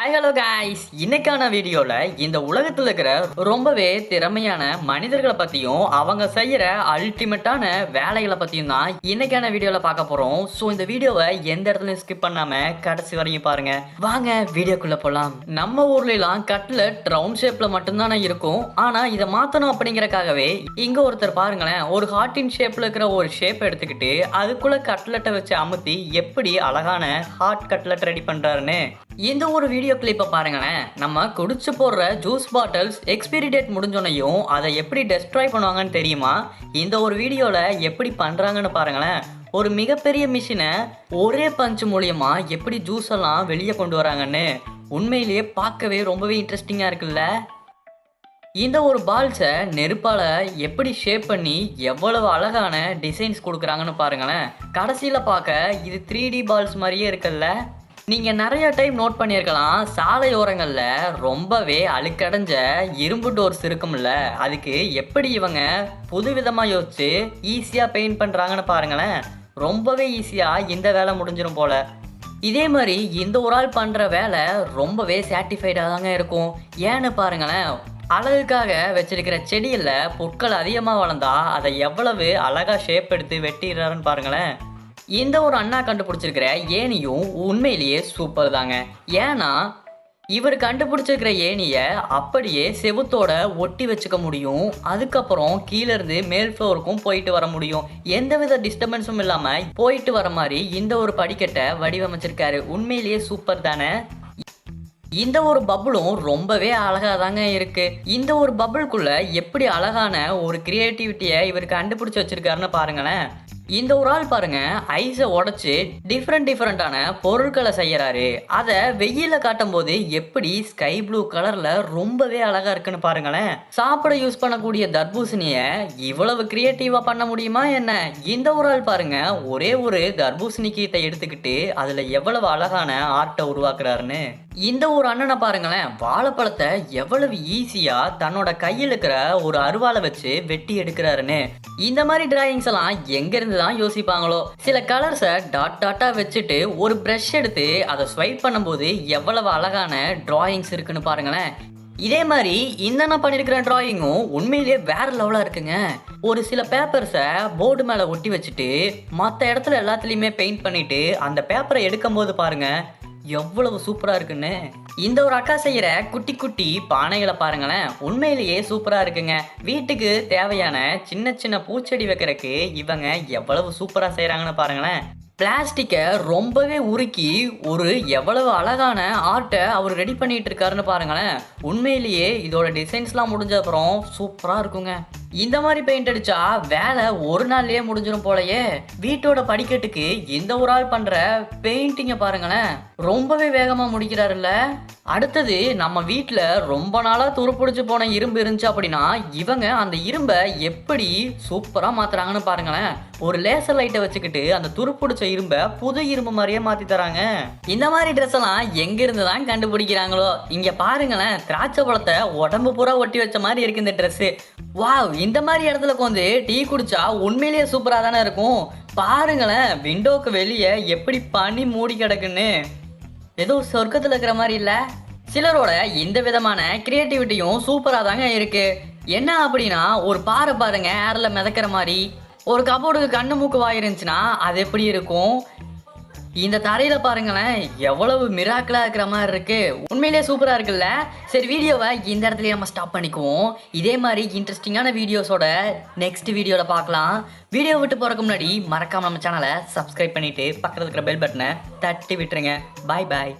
Hi hello guys இன்னைக்கான வீடியோவில் இந்த உலகத்தில் இருக்கிற ரொம்பவே திறமையான மனிதர்களை பற்றியும் அவங்க செய்கிற அல்டிமேட்டான வேலைகளை பற்றியும் தான் இன்னைக்கான வீடியோவில் பார்க்க போகிறோம் ஸோ இந்த வீடியோவை எந்த இடத்துலையும் ஸ்கிப் பண்ணாமல் கடைசி வரையும் பாருங்க. வாங்க வீடியோக்குள்ளே போகலாம் நம்ம ஊர்லலாம் கட்லெட் ரவுண்ட் ஷேப்பில் மட்டும்தானே இருக்கும். ஆனால் இதை மாற்றணும் அப்படிங்கறக்காகவே இங்கே ஒருத்தர் பாருங்களேன் ஒரு ஹார்ட்டின் ஷேப்பில் இருக்கிற ஒரு ஷேப் எடுத்துக்கிட்டு அதுக்குள்ளே கட்லெட்டை வச்சு அமுத்தி எப்படி அழகான ஹார்ட் கட்லெட் ரெடி பண்ணுறாருன்னு இந்த ஒரு வீடியோ கிளிப்பை பாருங்களேன். நம்ம குடிச்சு போடுற ஜூஸ் பாட்டில்ஸ் எக்ஸ்பிரி டேட் முடிஞ்சோனையும் அதை எப்படி டெஸ்ட்ராய் பண்ணுவாங்கன்னு தெரியுமா? இந்த ஒரு வீடியோவில் எப்படி பண்ணுறாங்கன்னு பாருங்களேன். ஒரு மிகப்பெரிய மிஷினை ஒரே பஞ்சு மூலியமாக எப்படி ஜூஸ் எல்லாம் வெளியே கொண்டு வராங்கன்னு உண்மையிலேயே பார்க்கவே ரொம்பவே இன்ட்ரெஸ்டிங்காக இருக்குல்ல? இந்த ஒரு பால்ஸை நெருப்பால் எப்படி ஷேப் பண்ணி எவ்வளவு அழகான டிசைன்ஸ் கொடுக்குறாங்கன்னு பாருங்களேன். கடைசியில் பார்க்க இது த்ரீ டி பால்ஸ் மாதிரியே இருக்குல்ல? நீங்கள் நிறைய டைம் நோட் பண்ணியிருக்கலாம். சாலையோரங்களில் ரொம்பவே அழுக்கடைஞ்ச இரும்பு டோர்ஸ் இருக்கும்ல அதுக்கு எப்படி இவங்க புதுவிதமாக யோசிச்சு ஈஸியாக பெயிண்ட் பண்ணுறாங்கன்னு பாருங்களேன். ரொம்பவே ஈஸியாக இந்த வேலை முடிஞ்சிடும் போல. இதே மாதிரி இந்த ஒரு ஆள் பண்ணுற வேலை ரொம்பவே சாட்டிஸ்ஃபைடாக தாங்க இருக்கும். ஏன்னு பாருங்களேன் அழகுக்காக வச்சிருக்கிற செடியில் புற்கள் அதிகமாக வளர்ந்தா அதை எவ்வளவு அழகாக ஷேப் எடுத்து வெட்டிடுறாருன்னு பாருங்களேன். இந்த ஒரு அண்ணா கண்டுபிடிச்சிருக்கிற ஏனியும் உண்மையிலேயே சூப்பர் தாங்க. ஏன்னா இவர் கண்டுபிடிச்சிருக்கிற ஏனியை அப்படியே செவுத்தோட ஒட்டி வச்சுக்க முடியும். அதுக்கப்புறம் கீழேருந்து மேல் ஃப்ளோருக்கும் போயிட்டு வர முடியும். எந்தவித டிஸ்டர்பன்ஸும் இல்லாமல் போயிட்டு வர மாதிரி இந்த ஒரு படிக்கட்டை வடிவமைச்சிருக்காரு. உண்மையிலேயே சூப்பர் தானே? இந்த ஒரு பபுளும் ரொம்பவே அழகாக தாங்க இருக்கு. இந்த ஒரு பபுளுக்குள்ள எப்படி அழகான ஒரு கிரியேட்டிவிட்டியை இவர் கண்டுபிடிச்சி வச்சிருக்காருன்னு பாருங்களேன். இந்த ஒரு ஆள் பாருங்க ஐஸை உடைச்சு டிஃப்ரெண்ட் டிஃப்ரெண்டான பொருட்களை செய்யறாரு. அதை வெயில காட்டும் போது எப்படி ஸ்கை ப்ளூ கலர்ல ரொம்பவே அழகா இருக்குன்னு பாருங்களேன். சாப்பிட யூஸ் பண்ணக்கூடிய தர்பூசணிய இவ்வளவு கிரியேட்டிவா பண்ண முடியுமா என்ன? இந்த ஒரு ஆள் பாருங்க ஒரே ஒரு தர்பூசணி கீத்தை எடுத்துக்கிட்டு அதுல எவ்வளவு அழகான ஆர்ட்டை உருவாக்குறாருன்னு. இந்த ஒரு அண்ணனை பாருங்களேன். வாழைப்பழத்தை எவ்வளவு ஈஸியா தன்னோட கையில் இருக்கிற ஒரு அருவாளை வச்சு வெட்டி எடுக்கிறாருன்னு. இந்த மாதிரி டிராயிங்ஸ் எல்லாம் எங்க இருந்து தான் யோசிப்பாங்களோ? சில கலர்ஸை டாட் டாட்டா வச்சுட்டு ஒரு ப்ரஷ் எடுத்து அதை ஸ்வைப் பண்ணும்போது எவ்வளவு அழகான டிராயிங்ஸ் இருக்குன்னு பாருங்களேன். இதே மாதிரி இந்த நான் பண்ணியிருக்கிற டிராயிங்கும் உண்மையிலேயே வேற லெவலாக இருக்குங்க. ஒரு சில பேப்பர்ஸை போர்டு மேலே ஒட்டி வச்சுட்டு மற்ற இடத்துல எல்லாத்துலேயுமே பெயிண்ட் பண்ணிவிட்டு அந்த பேப்பரை எடுக்கும்போது பாருங்கள் எவ்வளவு சூப்பராக இருக்குன்னு? இந்த ஒரு அக்கா செய்கிற குட்டி குட்டி பானைகளை பாருங்களேன். உண்மையிலேயே சூப்பராக இருக்குங்க. வீட்டுக்கு தேவையான சின்ன சின்ன பூச்செடி வைக்கிறதுக்கு இவங்க எவ்வளவு சூப்பராக செய்கிறாங்கன்னு பாருங்களேன். பிளாஸ்டிக்கை ரொம்பவே உருக்கி ஒரு எவ்வளவு அழகான ஆர்ட்டை அவர் ரெடி பண்ணிட்டு இருக்காருன்னு பாருங்களேன். உண்மையிலேயே இதோட டிசைன்ஸ்லாம் முடிஞ்ச அப்புறம் சூப்பராக இருக்குங்க. இந்த மாதிரி பெயிண்ட் அடிச்சா வேலை ஒரு நாள்லயே முடிஞ்சிடும் போலயே. வீட்டோட படிக்கட்டுக்கு இந்த ஒரு ஆள் பண்ற பெயிண்டிங்கை பாருங்களேன். ரொம்பவே வேகமா முடிக்கிறாருல்ல. அடுத்தது நம்ம வீட்டில் ரொம்ப நாளாக துருப்பிடிச்சு போன இரும்பு இருந்துச்சு அப்படின்னா இவங்க அந்த இரும்பை எப்படி சூப்பராக மாற்றுறாங்கன்னு பாருங்களேன். ஒரு லேசர் லைட்டை வச்சுக்கிட்டு அந்த துருப்பிடிச்ச இரும்பை புது இரும்பு மாதிரியே மாற்றி தராங்க. இந்த மாதிரி ட்ரெஸ் எல்லாம் எங்கேருந்து தான் கண்டுபிடிக்கிறாங்களோ? இங்கே பாருங்களேன் திராட்சை பழத்தை உடம்பு பூரா ஒட்டி வச்ச மாதிரி இருக்கு இந்த ட்ரெஸ்ஸு வாவ் இந்த மாதிரி இடத்துல வந்து டீ குடிச்சா உண்மையிலேயே சூப்பராக தானே இருக்கும். பாருங்களேன் விண்டோக்கு வெளியே எப்படி பனி மூடி கிடக்குன்னு. ஏதோ சொர்க்கத்தில் இருக்கிற மாதிரி இல்லை? சிலரோட இந்த விதமான கிரியேட்டிவிட்டியும் சூப்பராக தாங்க இருக்கு. என்ன அப்படின்னா ஒரு பாறை பாருங்க ஏரில் மிதக்கிற மாதிரி. ஒரு கபோர்டுக்கு கண்ணு மூக்கு வாயிருந்துச்சுன்னா அது எப்படி இருக்கும்? இந்த தரையில பாருங்களேன் எவ்வளவு மிராக்கிளா இருக்கிற மாதிரி இருக்கு. உண்மையிலேயே சூப்பரா இருக்குல்ல? சரி வீடியோவை இந்த இடத்துல நம்ம ஸ்டாப் பண்ணிக்குவோம். இதே மாதிரி இன்ட்ரெஸ்டிங்கான வீடியோஸோட நெக்ஸ்ட் வீடியோல பார்க்கலாம். வீடியோ விட்டு போறதுக்கு முன்னாடி மறக்காம நம்ம சேனலை சப்ஸ்கிரைப் பண்ணிட்டு பக்கத்துல இருக்கிற பெல் பட்டனை தட்டி விட்டுருங்க. பாய் பாய்